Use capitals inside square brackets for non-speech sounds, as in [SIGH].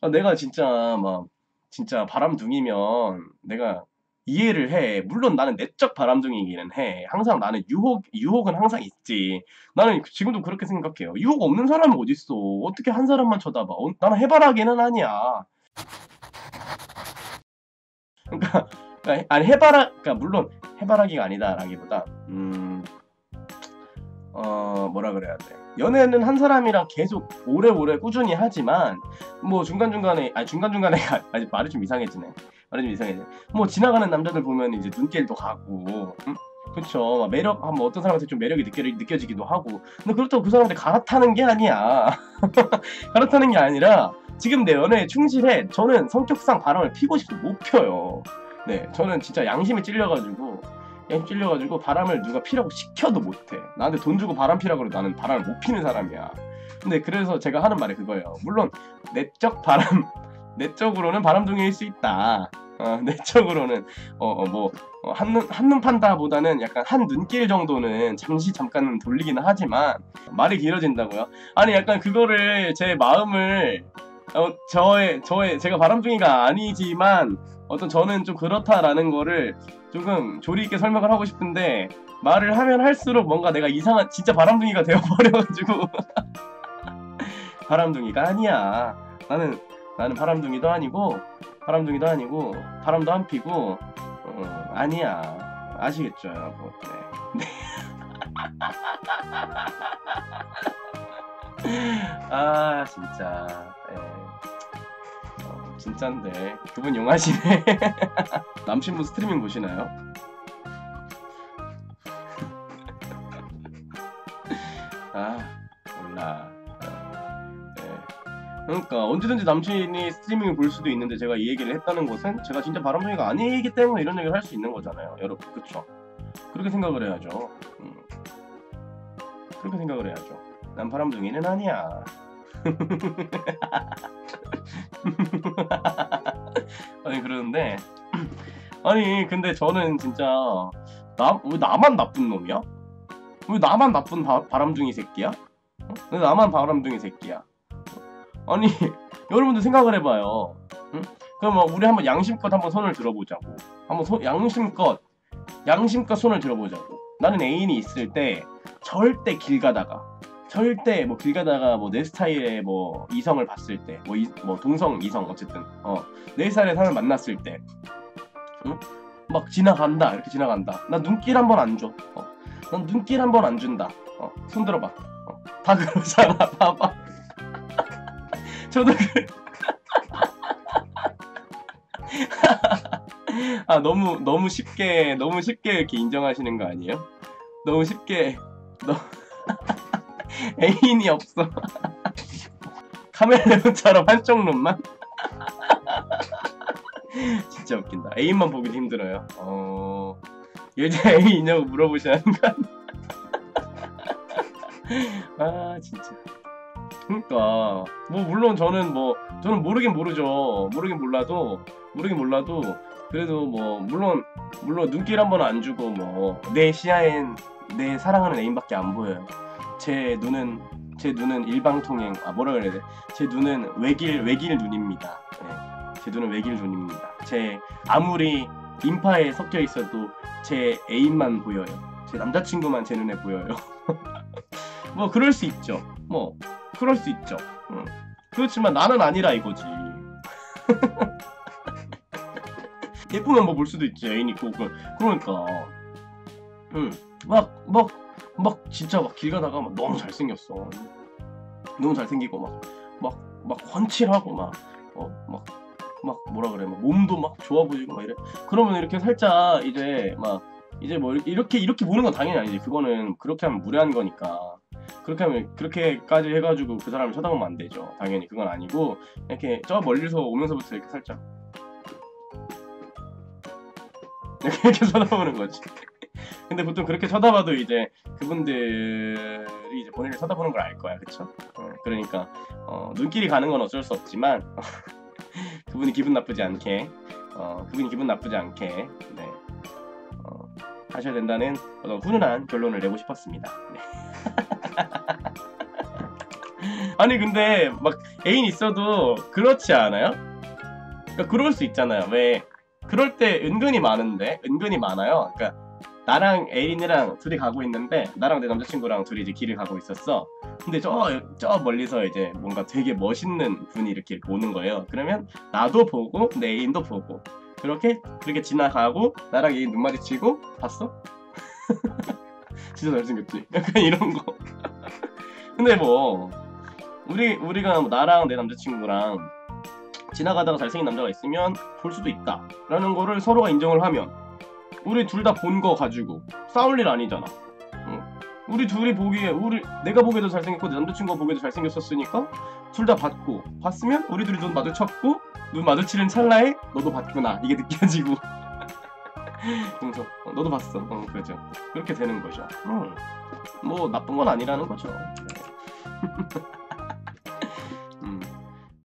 아, 내가 진짜 막 진짜 바람둥이면 내가 이해를 해. 물론 나는 내적 바람둥이기는 해. 항상 나는 유혹 유혹은 항상 있지. 나는 지금도 그렇게 생각해요. 유혹 없는 사람은 어딨어. 어떻게 한 사람만 쳐다봐. 어, 나는 해바라기는 아니야. 그러니까, 그러니까 아니 해바라 그러니까 물론 해바라기가 아니다라기보다 음. 어 뭐라 그래야 돼? 연애는 한 사람이랑 계속 오래오래 꾸준히 하지만 뭐 중간중간에 아니 중간중간에 [LAUGHS] 아직 말이 좀 이상해지네. 말이 좀 이상해져 뭐 지나가는 남자들 보면 이제 눈길도 가고 응? 그쵸. 매력 한번 어떤 사람한테 좀 매력이 느껴, 느껴지기도 하고. 근데 그렇다고 그 사람한테 갈아타는 게 아니야. [LAUGHS] 갈아타는 게 아니라 지금 내 연애에 충실해. 저는 성격상 바람을 피고 싶어도 못 펴요. 네 저는 진짜 양심에 찔려가지고 애 찔려가지고 바람을 누가 피라고 시켜도 못해. 나한테 돈 주고 바람 피라고 해도 나는 바람을 못 피는 사람이야. 근데 그래서 제가 하는 말이 그거예요. 물론 내적 바람, [LAUGHS] 내적으로는 바람둥이일 수 있다. 어, [LAUGHS] 내적으로는 어 뭐 어, 한눈 한눈 판다보다는 약간 한 눈길 정도는 잠시 잠깐은 돌리기는 하지만 말이 길어진다고요. 아니 약간 그거를 제 마음을 어, 저의 저의 제가 바람둥이가 아니지만 어떤 저는 좀 그렇다라는 거를 조금 조리 있게 설명을 하고 싶은데 말을 하면 할수록 뭔가 내가 이상한 진짜 바람둥이가 되어버려가지고 [LAUGHS] 바람둥이가 아니야. 나는 나는 바람둥이도 아니고 바람둥이도 아니고 바람도 안 피고 어, 아니야. 아시겠죠, 여러분? 네. [LAUGHS] 아 진짜. 진짠데 그분 용하시네. [LAUGHS] 남친분 스트리밍 보시나요? [LAUGHS] 아 몰라. 네. 그러니까 언제든지 남친이 스트리밍을 볼 수도 있는데 제가 이 얘기를 했다는 것은 제가 진짜 바람둥이가 아니기 때문에 이런 얘기를 할 수 있는 거잖아요, 여러분. 그쵸? 그렇게 생각을 해야죠. 음. 그렇게 생각을 해야죠. 난 바람둥이는 아니야. [LAUGHS] 그러는데 아니 근데 저는 진짜 나 왜 나만 나쁜 놈이야? 왜 나만 나쁜 바, 바람둥이 새끼야? 어? 왜 나만 바람둥이 새끼야? 아니 [LAUGHS] 여러분들 생각을 해봐요. 응? 그럼 뭐 우리 한번 양심껏 한번 손을 들어보자고. 한번 소, 양심껏 양심껏 손을 들어보자고. 나는 애인이 있을 때 절대 길 가다가 절대 뭐 길 가다가 뭐 내 스타일의 뭐 이성을 봤을 때뭐뭐 동성 이성 어쨌든 어 내 스타일의 사람을 만났을 때 응? 막 지나간다 이렇게 지나간다 나 눈길 한 번 안 줘. 어. 난 눈길 한 번 안 준다. 어. 손 들어봐. 어. 다 그러잖아. [LAUGHS] 봐봐. [LAUGHS] 저도 그... [LAUGHS] 아 너무 너무 쉽게 너무 쉽게 이렇게 인정하시는 거 아니에요? 너무 쉽게 너 [LAUGHS] 애인이 없어. [LAUGHS] 카멜레온처럼 한쪽 눈만? [LAUGHS] 진짜 웃긴다. 애인만 보기도 힘들어요. 어... 여자 애인 있냐고 물어보시는 건? 아 진짜. 그러니까 뭐 물론 저는 뭐 저는 모르긴 모르죠. 모르긴 몰라도 모르긴 몰라도 그래도 뭐 물론 물론 눈길 한 번 안 주고 뭐 내 시야엔 내 사랑하는 애인밖에 안 보여요. 제 눈은 제 눈은 일방통행 아 뭐라 그래야 돼? 제 눈은 외길 외길 눈입니다. 네, 제 눈은 외길 눈입니다. 제 아무리 인파에 섞여 있어도 제 애인만 보여요. 제 남자친구만 제 눈에 보여요. [LAUGHS] 뭐 그럴 수 있죠. 뭐 그럴 수 있죠. 응. 그렇지만 나는 아니라 이거지. [LAUGHS] 예쁘면 뭐 볼 수도 있지 애인 있고 그 그러니까 응 막 막 막 진짜 막 길 가다가 막 너무 잘생겼어. 너무 잘생기고 막 막막 훤칠하고 막 어 막 막 뭐라 그래 막 몸도 막 좋아 보이고 막 이래. 그러면 이렇게 살짝 이제 막 이제 뭐 이렇게 이렇게 보는 건 당연히 아니지. 그거는 그렇게 하면 무례한 거니까. 그렇게 하면 그렇게까지 해가지고 그 사람을 쳐다보면 안 되죠. 당연히 그건 아니고 이렇게 저 멀리서 오면서부터 이렇게 살짝 [LAUGHS] 이렇게 쳐다보는 거지. 근데 보통 그렇게 쳐다봐도 이제 그분들이 이제 본인을 쳐다보는 걸 알 거야, 그쵸? 어, 그러니까 어, 눈길이 가는 건 어쩔 수 없지만 [LAUGHS] 그분이 기분 나쁘지 않게, 어, 그분이 기분 나쁘지 않게 네, 어, 하셔야 된다는 훈훈한 결론을 내고 싶었습니다. 네. [LAUGHS] 아니 근데 막 애인 있어도 그렇지 않아요? 그러니까 그럴 수 있잖아요. 왜 그럴 때 은근히 많은데 은근히 많아요. 그러니까 나랑 애인이랑 둘이 가고 있는데 나랑 내 남자친구랑 둘이 이제 길을 가고 있었어. 근데 저, 저 멀리서 이제 뭔가 되게 멋있는 분이 이렇게 오는 거예요. 그러면 나도 보고 내 애인도 보고 그렇게 그렇게 지나가고 나랑 애인 눈 마주치고 봤어? [LAUGHS] 진짜 잘생겼지? [LAUGHS] 약간 이런 거. [LAUGHS] 근데 뭐 우리 우리가 뭐 나랑 내 남자친구랑 지나가다가 잘생긴 남자가 있으면 볼 수도 있다라는 거를 서로가 인정을 하면 우리 둘 다 본 거 가지고 싸울 일 아니잖아. 응? 우리 둘이 보기에 우리 내가 보기에도 잘생겼고 내 남자친구가 보기에도 잘생겼었으니까 둘 다 봤고 봤으면 우리 둘이 눈 마주쳤고 눈 마주치는 찰나에 너도 봤구나 이게 느껴지고 [LAUGHS] 그래서 어, 너도 봤어. 어, 그죠. 그렇게 되는 거죠. 음. 뭐 나쁜 건 아니라는 거죠.